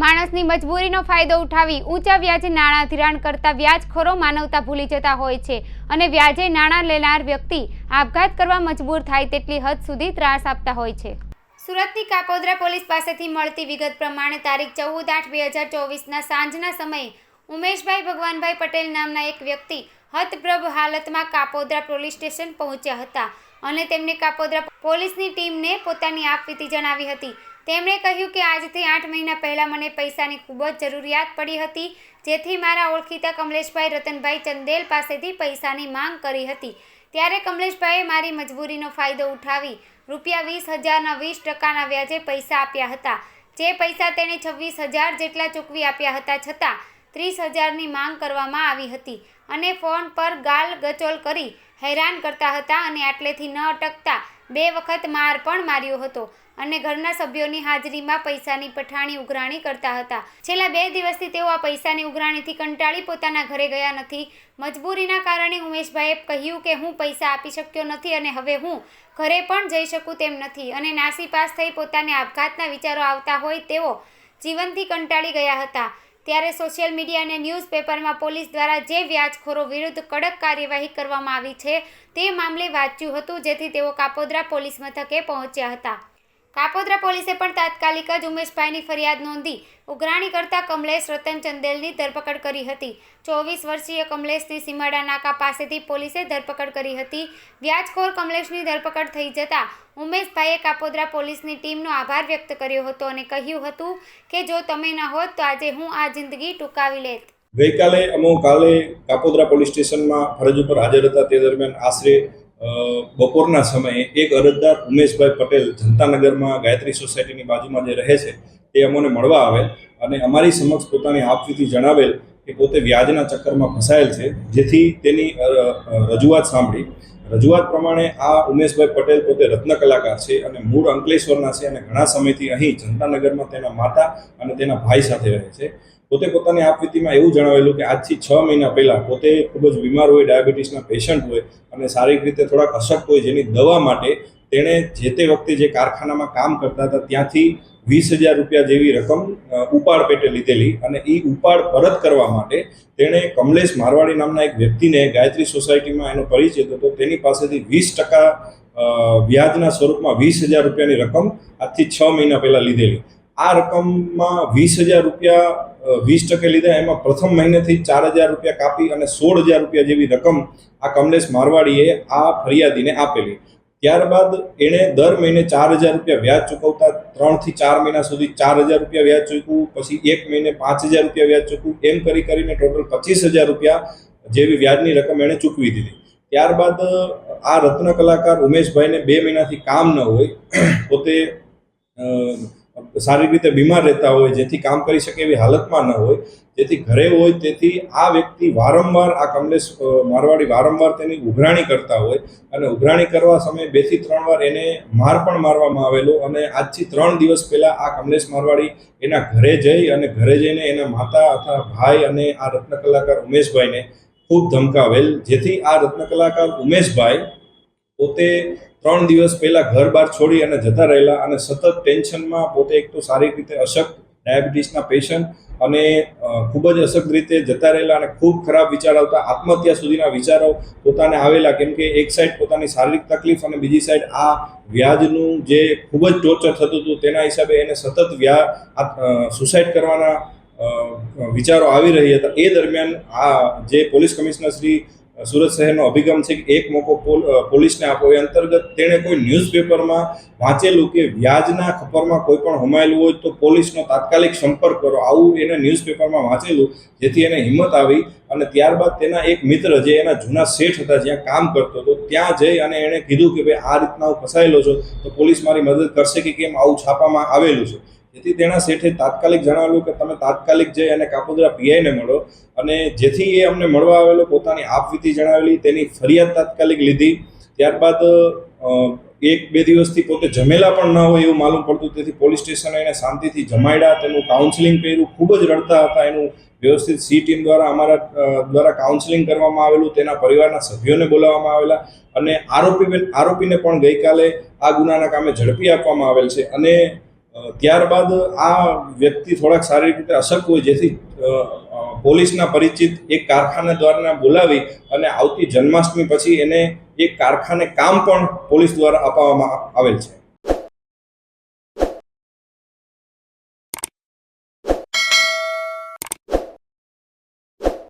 માણસની મજબૂરીનો ફાયદો ઉઠાવી ઊંચા વ્યાજે નાણાં ધિરાણ કરતા વ્યાજખોરો માનવતા ભૂલી જતા હોય છે અને વ્યાજે નાણાં લેનાર વ્યક્તિ આપઘાત કરવા મજબૂર થાય તેટલી હદ સુધી ત્રાસ આપતા હોય છે. સુરતની કાપોદ્રા પોલીસ પાસેથી મળતી વિગત પ્રમાણે તારીખ ચૌદ આઠ બે હજાર ચોવીસના સાંજના સમયે ઉમેશભાઈ ભગવાનભાઈ પટેલ નામના એક વ્યક્તિ હતપ્રભ હાલતમાં કાપોદ્રા પોલીસ સ્ટેશન પહોંચ્યા હતા અને તેમને કાપોદ્રા પોલીસની ટીમને પોતાની આપવીતી જણાવી હતી. તેમણે કહ્યું કે આજથી આઠ મહિના પહેલાં મને પૈસાની ખૂબ જ જરૂરિયાત પડી હતી, જેથી મારા ઓળખીતા કમલેશભાઈ રતનભાઈ ચંદેલ પાસેથી પૈસાની માંગ કરી હતી. ત્યારે કમલેશભાઈએ મારી મજબૂરીનો ફાયદો ઉઠાવી રૂપિયા વીસ હજારના વીસ ટકાના વ્યાજે પૈસા આપ્યા હતા. જે પૈસા તેણે છવ્વીસ હજાર જેટલા ચૂકવી આપ્યા હતા છતાં ત્રીસ હજારની માંગ કરવામાં આવી હતી અને ફોન પર ગાલ ગચોલ કરી હેરાન કરતા હતા અને આટલેથી ન અટકતા બે વખત માર પણ માર્યો હતો. અને ઘરના સભ્યોની હાજરીમાં પૈસાની પઠાણી ઉઘરાણી કરતા હતા. છેલ્લા બે દિવસથી તેઓ આ પૈસાની ઉઘરાણીથી કંટાળી પોતાના ઘરે ગયા નથી. મજબૂરીના કારણે ઉમેશભાઈએ કહ્યું કે હું પૈસા આપી શક્યો નથી અને હવે હું ઘરે પણ જઈ શકું તેમ નથી. અને નાસીપાસ થઈ પોતાને આપઘાતના વિચારો આવતા હોય તેઓ જીવનથી કંટાળી ગયા હતા. ત્યારે સોશિયલ મીડિયા અને ન્યૂઝપેપરમાં પોલીસ દ્વારા જે વ્યાજખોરો વિરુદ્ધ કડક કાર્યવાહી કરવામાં આવી છે તે મામલે વાંચ્યું હતું, જેથી તેઓ કાપોદ્રા પોલીસ મથકે પહોંચ્યા હતા. કાપોદ્રા પોલીસે પણ તાત્કાલિક જ ઉમેશભાઈની ફરિયાદ નોંધી ઉઘરાણી કરતા કમલેશ રતન ચંદેલની ધરપકડ કરી હતી. ચોવીસ વર્ષીય કમલેશની સીમાડા નાકા પાસેથી પોલીસે ધરપકડ કરી હતી. વ્યાજખોર કમલેશની ધરપકડ થઈ જતાં ઉમેશભાઈએ કાપોદ્રા પોલીસની ટીમનો આભાર વ્યક્ત કર્યો હતો અને કહ્યું હતું કે, જો તમે ન હોત તો આજે હું આ જિંદગી ટૂંકાવી લેત. ગઈકાલે અમો કાલે કાપોદ્રા પોલીસ સ્ટેશનમાં ફરજ ઉપર હાજર હતા. તે દરમિયાન આશરે બપોરના સમયે એક અરજદાર ઉમેશભાઈ પટેલ જનતાનગરમાં ગાયત્રી સોસાયટીની બાજુમાં જે રહે છે, તે અમોને મળવા આવેલ અને અમારી સમક્ષ પોતાની આપવીથી જણાવેલ કે પોતે વ્યાજના ચક્કરમાં ફસાયેલ છે, જેથી તેની રજૂઆત સાંભળી. રજૂઆત પ્રમાણે આ ઉમેશભાઈ પટેલ પોતે રત્ન કલાકાર છે અને મૂળ અંકલેશ્વરના છે અને ઘણા સમયથી અહીં જનતાનગરમાં તેના માતા અને તેના ભાઈ સાથે રહે છે. પોતે પોતાની આપવીતીમાં એવું જણાવેલું કે આજથી છ મહિના પહેલાં પોતે ખૂબ જ બીમાર હોય, ડાયાબિટીસના પેશન્ટ હોય અને શારીરિક રીતે થોડાક અશક્ત હોય જેની દવા માટે તેણે જે તે વખતે જે કારખાનામાં કામ કરતા હતા ત્યાંથી વીસ હજાર રૂપિયા જેવી રકમ ઉપાડ પેટે લીધેલી અને એ ઉપાડ પરત કરવા માટે તેણે કમલેશ મારવાડી નામના એક વ્યક્તિને ગાયત્રી સોસાયટીમાં એનો પરિચય હતો તેની પાસેથી વીસ ટકા વ્યાજના સ્વરૂપમાં વીસ હજાર રૂપિયાની રકમ આજથી છ મહિના પહેલાં લીધેલી. આ રકમમાં વીસ હજાર રૂપિયા વીસ ટકે લીધા. એમાં પ્રથમ મહિનેથી ચાર હજાર રૂપિયા કાપી અને સોળ હજાર રૂપિયા જેવી રકમ આ કમલેશ મારવાડીએ આ ફરિયાદીને આપેલી. ત્યારબાદ એણે દર મહિને ચાર હજાર રૂપિયા વ્યાજ ચૂકવતા ત્રણથી ચાર મહિના સુધી ચાર હજાર રૂપિયા વ્યાજ ચૂકવું, પછી એક મહિને પાંચ હજાર રૂપિયા વ્યાજ ચૂકવું, એમ કરી કરીને ટોટલ પચીસ હજાર રૂપિયા જેવી વ્યાજની રકમ એણે ચૂકવી દીધી. ત્યારબાદ, આ રત્ન કલાકાર ઉમેશભાઈને બે મહિનાથી કામ ન હોય, પોતે શારીરિક રીતે બીમાર રહેતા હોય, જેથી કામ કરી શકે એવી હાલતમાં ન હોય, જેથી ઘરે હોય તેથી આ વ્યક્તિ વારંવાર આ કમલેશ મારવાડી વારંવાર તેની ઉઘરાણી કરતા હોય અને ઉઘરાણી કરવા સમયે બેથી ત્રણ વાર એને માર પણ મારવામાં આવેલો અને આજથી ત્રણ દિવસ પહેલા આ કમલેશ મારવાડી એના ઘરે જઈ અને ઘરે જઈને એના માતા અથવા ભાઈ અને આ રત્ન કલાકાર ઉમેશભાઈને ખૂબ ધમકાવેલ, જેથી આ રત્ન કલાકાર ઉમેશભાઈ પોતે ત્રણ દિવસ પહેલા ઘર બહાર છોડી અને જતા રહેલા અને સતત ટેન્શનમાં પોતે એક તો શારીરિક રીતે અશક્ત ડાયાબિટીસના પેશન્ટ અને ખૂબ જ અશક્ત રીતે જતા રહેલા અને ખૂબ ખરાબ વિચાર આવતા આત્મહત્યા સુધીના વિચારો પોતાને આવેલા. કેમ કે એક સાઈડ પોતાની શારીરિક તકલીફ અને બીજી સાઈડ આ વ્યાજનું જે ખૂબ જ ટોર્ચર થતું હતું તેના હિસાબે એને સતત વ્યા સુસાઇડ કરવાના વિચારો આવી રહ્યા હતા. એ દરમિયાન આ જે પોલીસ કમિશનર શ્રી સુરત શહેરનો અભિગમ છે કે એક મોકો પોલીસને આપો એ અંતર્ગત તેણે કોઈ ન્યૂઝપેપરમાં વાંચેલું કે વ્યાજના ખપરમાં કોઈ પણ હોમાયેલું હોય તો પોલીસનો તાત્કાલિક સંપર્ક કરો. આવું એને ન્યૂઝપેપરમાં વાંચેલું, જેથી એને હિંમત આવી અને ત્યારબાદ તેના એક મિત્ર જે એના જૂના શેઠ હતા જ્યાં કામ કરતો હતો, ત્યાં જઈ અને એણે કીધું કે, ભાઈ, આ રીતના હું ફસાયેલો છું, તો પોલીસ મારી મદદ કરશે કે કેમ આવું છાપામાં આવેલું છે? જેથી તેના શેઠે તાત્કાલિક જણાવેલું કે તમે તાત્કાલિક જઈ અને કાપોદરા પીઆઈને મળો. અને જેથી એ અમને મળવા આવેલો, પોતાની આપવીતી જણાવેલી, તેની ફરિયાદ તાત્કાલિક લીધી. ત્યારબાદ એક બે દિવસથી પોતે જમેલા પણ ન હોય એવું માલુમ પડતું. તેથી પોલીસ સ્ટેશને એને શાંતિથી જમાડ્યા. તેનું કાઉન્સિલિંગ કર્યું. ખૂબ જ રડતા હતા એનું વ્યવસ્થિત સી ટીમ દ્વારા અમારા દ્વારા કાઉન્સિલિંગ કરવામાં આવેલું. તેના પરિવારના સભ્યોને બોલાવવામાં આવેલા. અને આરોપી આરોપીને પણ ગઈકાલે આ ગુનાના કામે ઝડપી આપવામાં આવેલ છે. અને ત્યારબાદ આ વ્યક્તિ થોડાક શારીરિક રીતે અશક્ત હોય જેથી પોલીસના પરિચિત એક કારખાના દ્વારા બોલાવી અને આવતી જન્માષ્ટમી પછી એને એક કારખાને કામ પણ પોલીસ દ્વારા અપાવવામાં આવેલ છે.